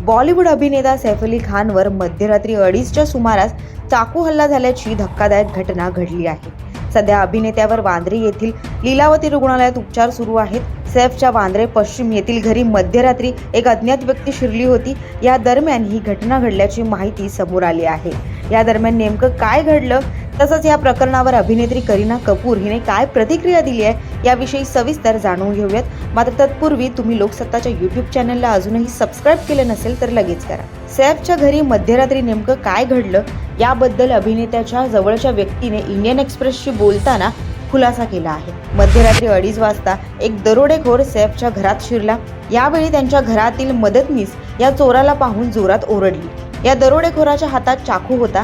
बॉलिवूड अभिनेता सैफ अली खानवर मध्यरात्री अडीचच्या सुमारास चाकू हल्ला झाल्याची धक्कादायक घटना घडली आहे. सध्या अभिनेत्यावर वांद्रे येथील लीलावती रुग्णालयात उपचार सुरू आहेत. सैफच्या वांद्रे पश्चिम येथील घरी मध्यरात्री एक अज्ञात व्यक्ती शिरली होती. या दरम्यान ही घटना घडल्याची माहिती समोर आली आहे. या दरम्यान नेमकं काय घडलं? तसंच या प्रकरणावर अभिनेत्री करीना कपूर हिने काय प्रतिक्रिया दिली आहे याविषयी सविस्तर जाणून घेऊयात. मात्र तत्पूर्वी तुम्ही लोकसत्ताच्या युट्यूब चॅनलला अजूनही सबस्क्राईब केले नसेल तर लगेच करा. सैफच्या घरी मध्यरात्री नेमकं काय घडलं याबद्दल अभिनेत्याच्या जवळच्या व्यक्तीने इंडियन एक्सप्रेसशी बोलताना खुलासा केला आहे. मध्यरात्री अडीच वाजता एक दरोडेखोर सैफच्या घरात शिरला. यावेळी त्यांच्या घरातील मदतनीस या चोराला पाहून जोरात ओरडली. या दरोडेखोराच्या हातात चाकू होता.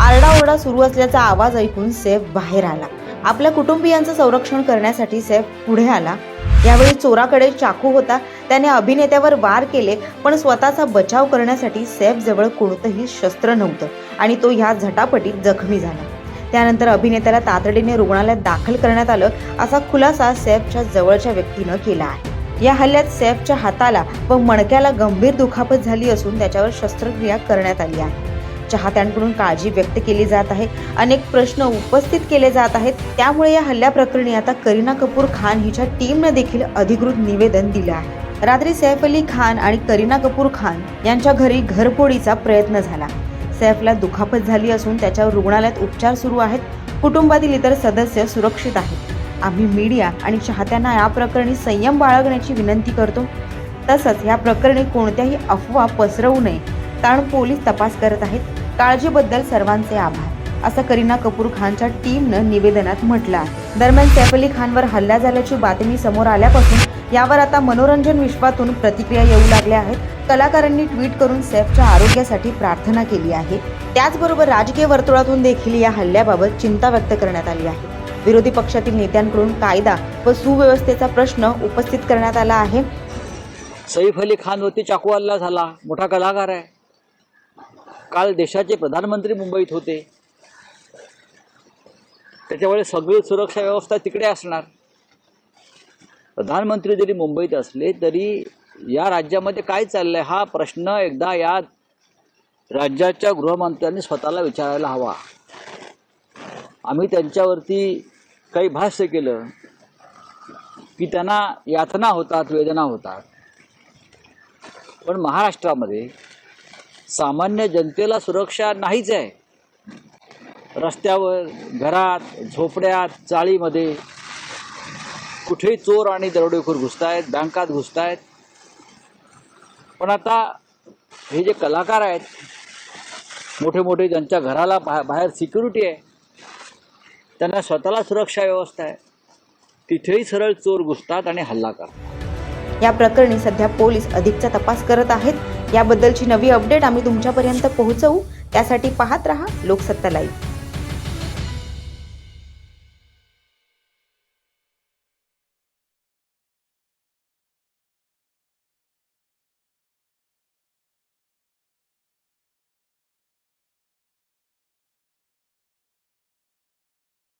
आरडाओरडा सुरू असल्याचा आवाज ऐकून सैफ बाहेर आला. आपल्या कुटुंबियांचं संरक्षण करण्यासाठी सैफ पुढे आला. यावेळी चोराकडे चाकू होता. त्याने अभिनेत्यावर वार केले पण स्वतःचा बचाव करण्यासाठी सैफ जवळ कोणतंही शस्त्र नव्हतं आणि तो ह्या झटापटीत जखमी झाला. त्यानंतर अभिनेत्याला तातडीने रुग्णालयात दाखल करण्यात आलं असा खुलासा सैफच्या जवळच्या व्यक्तीनं केला आहे. या हल्ल्यात सैफच्या हाताला व मणक्याला गंभीर दुखापत झाली असून त्याच्यावर शस्त्रक्रिया करण्यात आली आहे. चाहत्यांकडून काळजी व्यक्त केली जात आहे. अनेक प्रश्न उपस्थित केले जात आहेत. त्यामुळे या हल्ल्याप्रकरणी आता करीना कपूर खान हिच्या टीमनं देखील अधिकृत निवेदन दिलं आहे. रात्री सैफ अली खान आणि करीना कपूर खान यांच्या घरी घरफोडीचा प्रयत्न झाला. सैफला दुखापत झाली असून त्याच्यावर रुग्णालयात उपचार सुरू आहेत. कुटुंबातील इतर सदस्य सुरक्षित आहेत. आम्ही मीडिया आणि चाहत्यांना या प्रकरणी संयम बाळगण्याची विनंती करतो. तसंच या प्रकरणी कोणत्याही अफवा पसरवू नये कारण पोलीस तपास करत आहेत. काळजीबद्दल सर्वांचे आभार. असं करीना कपूर खानच्या टीमनं निवेदनात म्हटलं आहे. दरम्यान सैफ अली खानवर हल्ला झाल्याची बातमी समोर आल्यापासून यावर आता मनोरंजन विश्वातून प्रतिक्रिया येऊ लागल्या आहेत. कलाकारांनी ट्विट करून सैफच्या आरोग्यासाठी प्रार्थना केली आहे. त्याचबरोबर राजकीय वर्तुळातून देखील या हल्ल्याबाबत चिंता व्यक्त करण्यात आली आहे. विरोधी पक्षातील नेत्यांकडून कायदा व सुव्यवस्थेचा प्रश्न उपस्थित करण्यात आला आहे. सैफ अली खानवरती चाकू हल्ला झाला. मोठा कलाकार आहे. काल देशाचे प्रधानमंत्री मुंबईत होते. त्याच्यामुळे सगळी सुरक्षा व्यवस्था तिकडे असणार. प्रधानमंत्री जरी मुंबईत असले तरी या राज्यामध्ये काय चाललंय हा प्रश्न एकदा या राज्याच्या गृहमंत्र्यांनी स्वतःला विचारायला हवा. आम्ही त्यांच्यावरती काही भाष्य केलं की त्यांना यातना होतात वेदना होतात. पण महाराष्ट्रामध्ये सामान्य जनतेला सुरक्षा नाहीच आहे. रस्त्यावर घरात झोपड्यात चाळीमध्ये कुठेही चोर आणि दरोडेखोर घुसतायत बँकात घुसतायत. पण आता हे जे कलाकार आहेत मोठे मोठे ज्यांच्या घराला बा बाहेर सिक्युरिटी आहे त्यांना स्वतःला सुरक्षा व्यवस्था आहे. तिथेही सरळ चोर घुसतात आणि हल्ला करतात. या प्रकरणी सध्या पोलीस अधिकचा तपास करत आहेत. याबद्दलची नवी अपडेट आम्ही तुमच्यापर्यंत पोहोचवू. त्यासाठी पाहत रहा लोकसत्ता लाईव्ह.